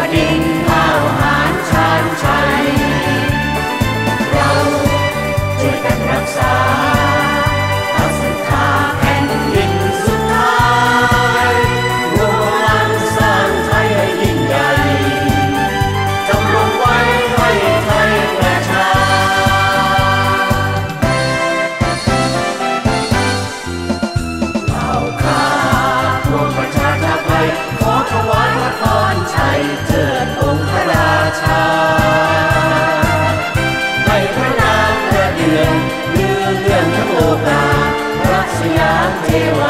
Lord. in เจิดองค์พระราชาในพระนางพระเดือนเรื่อเรื่อนทั้งโลกาพระสยามเทวา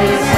eyes.